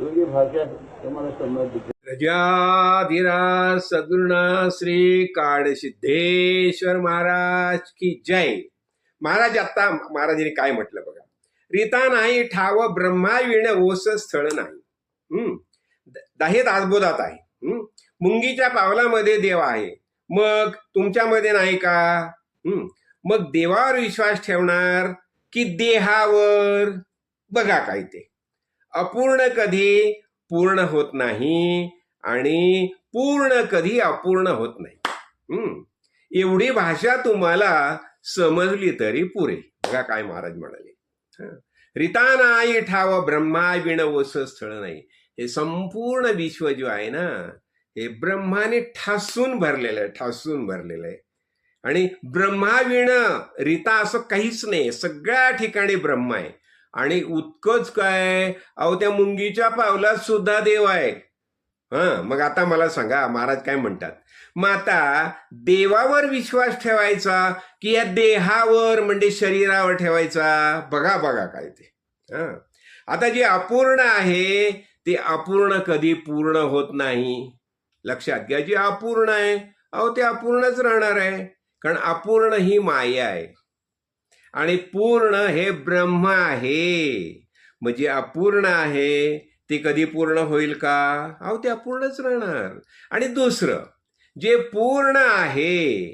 एवढी भाषा तुम्हाला समजते प्रजाधिराज सद्गुरुना श्री काडसिद्धेश्वर महाराज की जय. महाराज आता महाराजांनी काय म्हटलं बघा. रीता नाही ठाव ब्रह्माविण ओस स्थळ नाही. हम्म. दाहेत आजबोधात आहे. हम्म. मुंगीच्या पावलामध्ये देव आहे. मग तुमच्यामध्ये नाही का? हम्म. मग देवावर विश्वास ठेवणार की देहावर? बघा काय ते. अपूर्ण कधी पूर्ण होत नाही आणि पूर्ण कधी अपूर्ण होत नाही. हम्म. एवढी भाषा तुम्हाला समजली तरी पुरे बघा काय महाराज म्हणाले. रिता नाही ठाव ब्रह्मा विण स्थळ नाही. हे संपूर्ण विश्व जो आहे ना हे ब्रह्माने ठासून भरलेलं आहे ठासून भरलेलं आहे. आणि ब्रह्माविण रिता असं काहीच नाही. सगळ्या ठिकाणी ब्रह्म आहे. आणि उतकंच काय? अहो त्या मुंगीच्या पावलात सुद्धा देव आहे. हा मग आता मला सांगा महाराज काय म्हणतात? मग आता देवावर विश्वास ठेवायचा की या देहावर म्हणजे शरीरावर ठेवायचा? बघा बघा काय ते. हा. आता जे अपूर्ण आहे ते अपूर्ण कधी पूर्ण होत नाही. लक्षात घ्या जे अपूर्ण आहे अहो ते अपूर्णच राहणार आहे. कारण अपूर्ण ही माया आहे. आणि पूर्ण हे ब्रह्म आहे. म्हणजे अपूर्ण आहे ते कधी पूर्ण होईल का? अहो ते अपूर्णच राहणार. आणि दुसरं जे पूर्ण आहे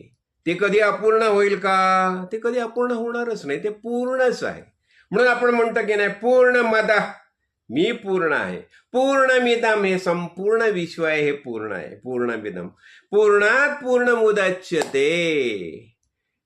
ते कधी अपूर्ण होईल का? ते कधी अपूर्ण होणारच नाही ते पूर्णच आहे. म्हणून आपण म्हणतो की नाही पूर्ण मदा मी पूर्ण आहे. पूर्ण मिदम हे संपूर्ण विश्व आहे हे पूर्ण आहे. पूर्ण मिदम. पूर्णात पूर्ण मुदच्यते.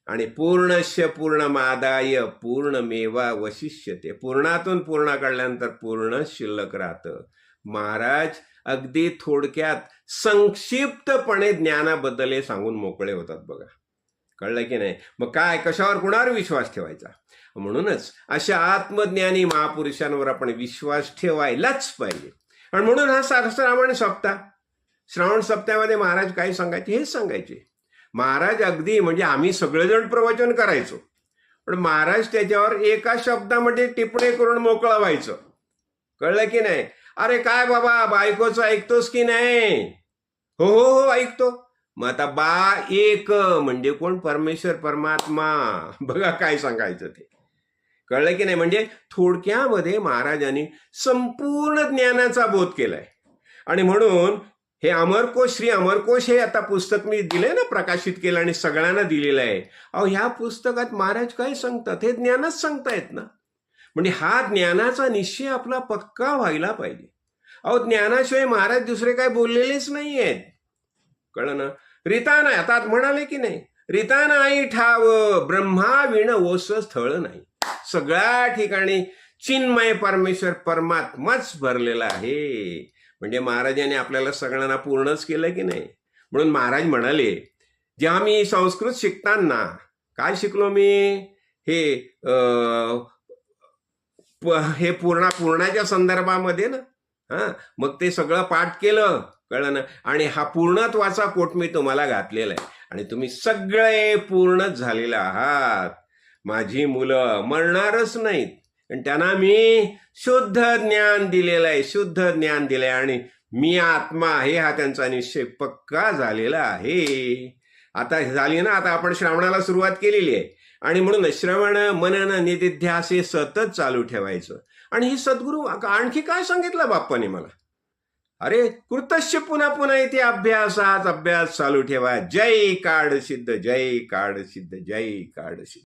आणि पूर्णश पूर्ण मादाय पूर्णमेवा वशिष्यते. पूर्णातून पूर्ण काढल्यानंतर पूर्ण शिल्लक राहतं. महाराज अगदी थोडक्यात संक्षिप्तपणे ज्ञानाबद्दल हे सांगून मोकळे होतात बघा. कळलं की नाही? मग काय? कशावर कुणावर विश्वास ठेवायचा? म्हणूनच अशा आत्मज्ञानी महापुरुषांवर आपण विश्वास ठेवायलाच पाहिजे. आणि म्हणून हा सहस्रावण सप्ताह. श्रावण सप्ताहामध्ये महाराज काय सांगायचे? हेच सांगायचे. महाराज अगदी म्हणजे आम्ही सगळेजण प्रवचन करायचो. पण महाराज त्याच्यावर एका शब्दामध्ये टिपणे करून मोकळं व्हायचं कळलं की नाही? अरे काय बाबा बायकोचं ऐकतोस की नाही? हो हो हो ऐकतो. मग आता बा एक म्हणजे कोण? परमेश्वर परमात्मा. बघा काय सांगायचं ते. कळलं की नाही? म्हणजे थोडक्यामध्ये महाराजांनी संपूर्ण ज्ञानाचा बोध केलाय. आणि म्हणून हे अमरकोश श्री अमरकोश हे आता पुस्तक मी दिले ना प्रकाशित केलं आणि सगळ्यांना दिलेलं आहे. अहो ह्या पुस्तकात महाराज काय सांगतात? हे ज्ञानच सांगतायत ना. म्हणजे हा ज्ञानाचा निश्चय आपला पक्का व्हायला पाहिजे. अहो ज्ञानाशिवाय महाराज दुसरे काय बोललेलेच नाही आहेत कळलं ना? रीता नाही आता म्हणाले की नाही? रीता नाही ठाव ब्रह्माविण ओस स्थळ नाही. सगळ्या ठिकाणी चिन्मय परमेश्वर परमात्माच भरलेला आहे. म्हणजे महाराजांनी आपल्याला सगळ्यांना पूर्णच केलं की नाही? म्हणून महाराज म्हणाले जेव्हा मी संस्कृत शिकताना काय शिकलो मी? हे अं, प- हे पूर्णा पूर्णाच्या संदर्भामध्ये ना? हा? मग ते सगळं पाठ केलं कळलं ना? आणि हा पूर्णत्वाचा कोट मी तुम्हाला घातलेला आहे. आणि तुम्ही सगळे पूर्णच झालेले आहात. माझी मुलं मरणारच नाहीत. आणि त्यांना मी शुद्ध ज्ञान दिलेलं आहे शुद्ध ज्ञान दिलंय. आणि मी आत्मा आहे हा त्यांचा निश्चय पक्का झालेला आहे. आता झाली ना आता आपण श्रावणाला सुरुवात केलेली आहे. आणि म्हणून श्रवण मनन निधिध्यास हे सतत चालू ठेवायचं. आणि ही सद्गुरू आणखी काय सांगितलं बाप्पाने मला? अरे कृतश्य पुन्हा पुन्हा इथे अभ्यासाच अभ्यास चालू ठेवा. जय काड सिद्ध जय काड सिद्ध जय काड सिद्ध